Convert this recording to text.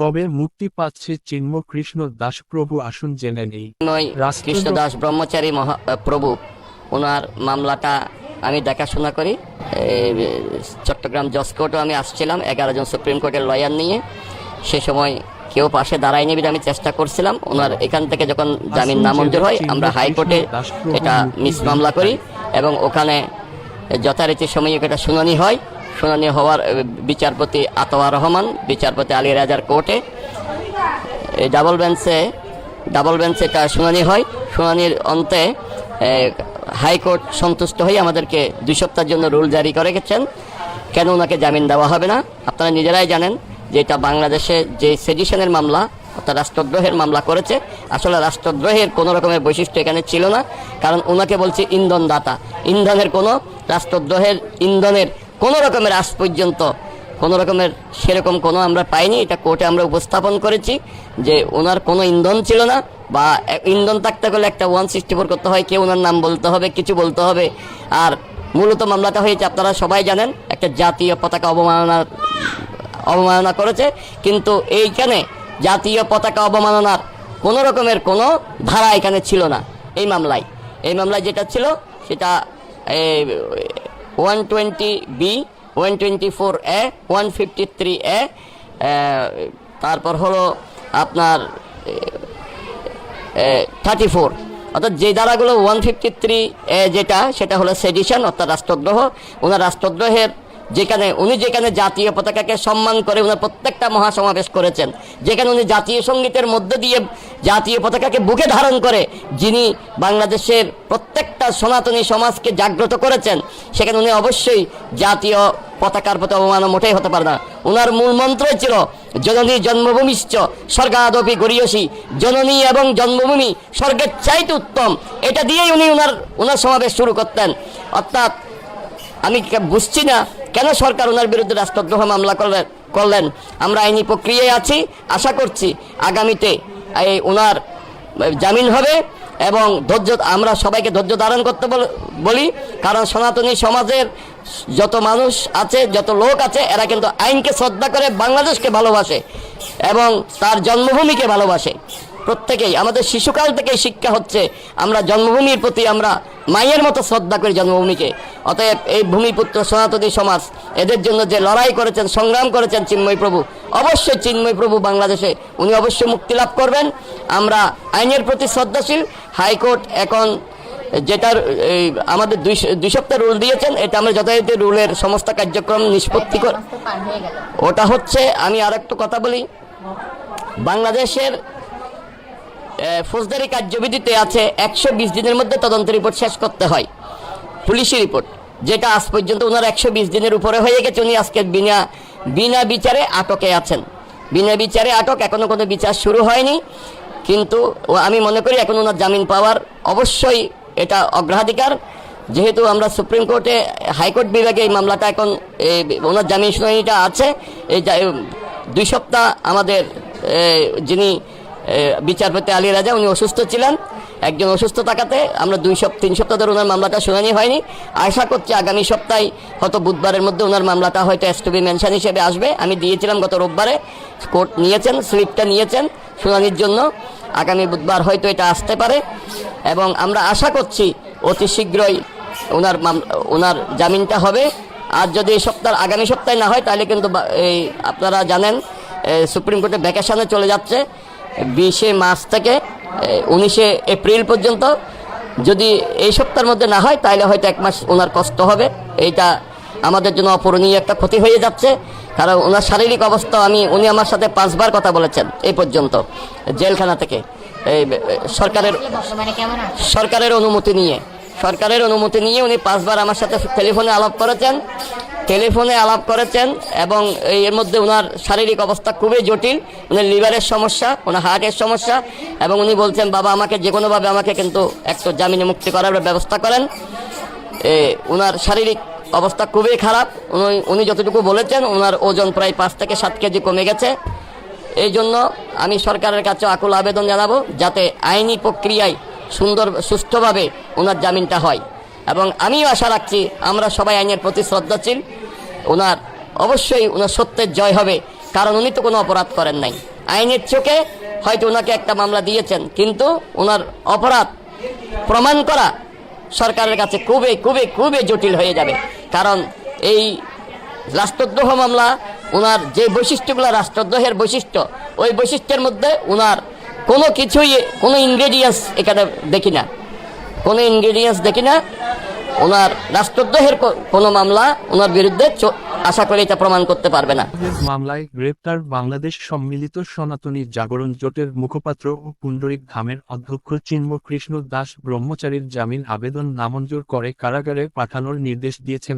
কবে মুক্তি পাচ্ছে চিন্ম কৃষ্ণ দাসপ্রভু আসুন জেনে নেই। নয় রাষ্ট্র- কৃষ্ণদাস ব্রহ্মচারী মহা প্রভু ওনার মামলাটা আমি দেখাশোনা করি। চট্টগ্রাম জজ কোর্টও আমি আসছিলাম এগারো জন সুপ্রিম কোর্টের লয়ার নিয়ে। সে সময় কেউ পাশে দাঁড়ায়নি বলে আমি চেষ্টা করছিলাম। ওনার এখান থেকে যখন জামিন নামঞ্জুর হয় আমরা হাইকোর্টে এটা মিস মামলা করি এবং ওখানে যথারীতি সময়ে এটা শুনানি হয়। শুনানি হওয়ার বিচারপতি আতোয়া রহমান, বিচারপতি আলী রাজার কোর্টে। ডাবল বেঞ্চে ডাবল বেঞ্চে এটা শুনানি হয়। শুনানির অন্তে হাইকোর্ট সন্তুষ্ট হয়ে আমাদেরকে দুই সপ্তাহের জন্য রুল জারি করে গেছেন। কেন ওনাকে জামিন দেওয়া হবে না? আপনারা নিজেরাই জানেন যে এটা বাংলাদেশে যে সেডিশনের মামলা, অর্থাৎ রাষ্ট্রদ্রোহের মামলা করেছে, আসলে রাষ্ট্রদ্রোহের কোনো রকমের বৈশিষ্ট্য এখানে ছিল না। কারণ ওনাকে বলছে ইন্ধনদাতা। ইন্ধনের কোনো, রাষ্ট্রদ্রোহের ইন্ধনের কোনো রকমের আজ পর্যন্ত, কোনো রকমের সেরকম কোনো আমরা পাইনি। এটা কোর্টে আমরা উপস্থাপন করেছি যে ওনার কোনো ইন্ধন ছিল না বা ইন্ধন থাকতে গেলে একটা ওয়ান সিক্সটি ফোর করতে হয় কেউ ওনার নাম বলতে হবে, কিছু বলতে হবে। আর মূলত মামলাটা হয়েছে, আপনারা সবাই জানেন, একটা জাতীয় পতাকা অবমাননার, অবমাননা করেছে। কিন্তু এইখানে জাতীয় পতাকা অবমাননার কোনো রকমের কোনো ধারা এখানে ছিল না এই মামলায়। এই মামলায় যেটা ছিল, সেটা one twenty B one twenty four A one fifty three A তারপর হলো আপনার থার্টি ফোর অর্থাৎ যে ধারাগুলো ওয়ান ফিফটি থ্রি যেটা, সেটা হলো সেডিশন অর্থাৎ রাষ্ট্রদ্রোহ। ওনার রাষ্ট্রদ্রোহের যেখানে উনি যেখানে জাতীয় পতাকাকে সম্মান করে ওনার প্রত্যেকটা মহাসমাবেশ করেছেন, যেখানে উনি জাতীয় সঙ্গীতের মধ্য দিয়ে জাতীয় পতাকাকে বুকে ধারণ করে যিনি বাংলাদেশের প্রত্যেকটা সনাতনী সমাজকে জাগ্রত করেছেন, সেখানে উনি অবশ্যই জাতীয় পতাকার প্রতি অবমান মোটেই হতে পারে না। ওনার মূল মন্ত্রই ছিল, জননী জন্মভূমিশ্চ, স্বর্গাদপি গরিয়সী জননী এবং জন্মভূমি স্বর্গের চাইতে উত্তম। এটা দিয়েই উনি ওনার ওনার সমাবেশ শুরু করতেন। অর্থাৎ আমি বুঝছি না কেন সরকার ওনার বিরুদ্ধে রাষ্ট্রদ্রোহ মামলা করলেন করলেন? আমরা আইনি প্রক্রিয়ায় আছি, আশা করছি আগামীতে এই ওনার জামিন হবে এবং ধৈর্য আমরা সবাইকে ধৈর্য ধারণ করতে বল- বলি, কারণ সনাতনী সমাজের যত মানুষ আছে, যত লোক আছে, এরা কিন্তু আইনকে শ্রদ্ধা করে বাংলাদেশকে ভালোবাসে এবং তার জন্মভূমিকে ভালোবাসে। প্রত্যেকেই আমাদের শিশুকাল থেকেই শিক্ষা হচ্ছে আমরা জন্মভূমির প্রতি আমরা মায়ের মতো শ্রদ্ধা করি জন্মভূমিকে। অতএব এই ভূমিপুত্র সনাতনী সমাজ এদের জন্য যে লড়াই করেছেন সংগ্রাম করেছেন চিন্ময় প্রভু অবশ্যই চিন্ময় প্রভু বাংলাদেশে উনি অবশ্যই মুক্তি লাভ করবেন। আমরা আইনের প্রতি শ্রদ্ধাশীল হাইকোর্ট এখন যেটার এই, আমাদের দুই দুই সপ্তাহ রুল দিয়েছেন এটা আমরা যথারীতি রুলের সমস্ত কার্যক্রম নিষ্পত্তি করে ওটা হচ্ছে আমি আর একটু কথা বলি বাংলাদেশের ফৌজদারি কার্যবিধিতে আছে একশো বিশ দিনের মধ্যে তদন্ত রিপোর্ট শেষ করতে হয়। পুলিশি রিপোর্ট, যেটা আজ পর্যন্ত ওনার একশো বিশ দিনের উপরে হয়ে গেছে, উনি আজকে বিনা বিনা বিচারে আটকে আছেন। বিনা বিচারে আটক, এখনও কোনো বিচার শুরু হয়নি। কিন্তু আমি মনে করি এখন ওনার জামিন পাওয়ার অবশ্যই এটা অগ্রাধিকার। যেহেতু আমরা সুপ্রিম কোর্টে, হাইকোর্ট বিভাগে এই মামলাটা এখন ওনার জামিন শুনানিটা আছে। এই দুই সপ্তাহ আমাদের যিনি বিচারপতি আলী রাজা, উনি অসুস্থ ছিলেন। একজন অসুস্থ থাকাতে আমরা দুই সপ্তাহ, তিন সপ্তাহ ধরে ওনার মামলাটা শুনানি হয়নি। আশা করছি আগামী সপ্তাহে, হয়তো বুধবারের মধ্যে ওনার মামলাটা হয়তো এসটিবি মেনশন হিসেবে আসবে। আমি দিয়েছিলাম গত রোববারে, কোর্ট নিয়েছেন, স্লিপটা নিয়েছেন শুনানির জন্য। আগামী বুধবার হয়তো এটা আসতে পারে। এবং আমরা আশা করছি অতি শীঘ্রই ওনার ওনার জামিনটা হবে। আর যদি এই সপ্তাহ, আগামী সপ্তাহে না হয়, তাহলে কিন্তু এই আপনারা জানেন সুপ্রিম কোর্টে ভ্যাকেশনে চলে যাচ্ছে। বিশে মার্চ থেকে উনিশে এপ্রিল পর্যন্ত। যদি এই সপ্তাহের মধ্যে না হয় তাহলে হয়তো এক মাস ওনার কষ্ট হবে। এইটা আমাদের জন্য অপূরণীয় একটা ক্ষতি হয়ে যাচ্ছে। কারণ ওনার শারীরিক অবস্থা আমি উনি আমার সাথে পাঁচবার কথা বলেছেন এই পর্যন্ত জেলখানা থেকে। এই সরকারের সরকারের অনুমতি নিয়ে সরকারের অনুমতি নিয়ে উনি পাঁচবার আমার সাথে টেলিফোনে আলাপ করেছেন। টেলিফোনে আলাপ করেছেন এবং এর মধ্যে ওনার শারীরিক অবস্থা খুবই জটিল উনি লিভারের সমস্যা ওনার হার্টের সমস্যা এবং উনি বলছেন বাবা আমাকে যে কোনোভাবে আমাকে কিন্তু একটু জামিনে মুক্তি করার ব্যবস্থা করেন। এ, ওনার শারীরিক অবস্থা খুবই খারাপ। উনি উনি যতটুকু বলেছেন ওনার ওজন প্রায় পাঁচ থেকে সাত কেজি কমে গেছে। এই জন্য আমি সরকারের কাছে আকুল আবেদন জানাব যাতে আইনি প্রক্রিয়ায় সুন্দর সুস্থভাবে ওনার জামিনটা হয়। এবং আমিও আশা রাখছি আমরা সবাই আইনের প্রতি শ্রদ্ধাশীল। ওনার অবশ্যই ওনার সত্যের জয় হবে, কারণ উনি তো কোনো অপরাধ করেন নাই। আইনের চোখে হয়তো ওনাকে একটা মামলা দিয়েছেন, কিন্তু ওনার অপরাধ প্রমাণ করা সরকারের কাছে খুবই খুবই খুবই জটিল হয়ে যাবে। কারণ এই রাষ্ট্রদ্রোহ মামলা, ওনার যে বৈশিষ্ট্যগুলো, রাষ্ট্রদ্রোহের বৈশিষ্ট্য, ওই বৈশিষ্ট্যের মধ্যে ওনার কোনো কিছুই, কোনো ইনগ্রেডিয়েন্টস এখানে দেখি না। কোনো ইনগ্রেডিয়েন্টস দেখি না ওনার রাষ্ট্রদ্রোহের কোন মামলা ওনার বিরুদ্ধে আশা করি এটা প্রমাণ করতে পারবে না। মামলায় গ্রেপ্তার বাংলাদেশ সম্মিলিত সনাতনী জাগরণ জোটের মুখপাত্র ও পুণ্ডরিক ধামের অধ্যক্ষ চিন্ম কৃষ্ণ দাস ব্রহ্মচারীর জামিন আবেদন নামঞ্জুর করে কারাগারে পাঠানোর নির্দেশ দিয়েছেন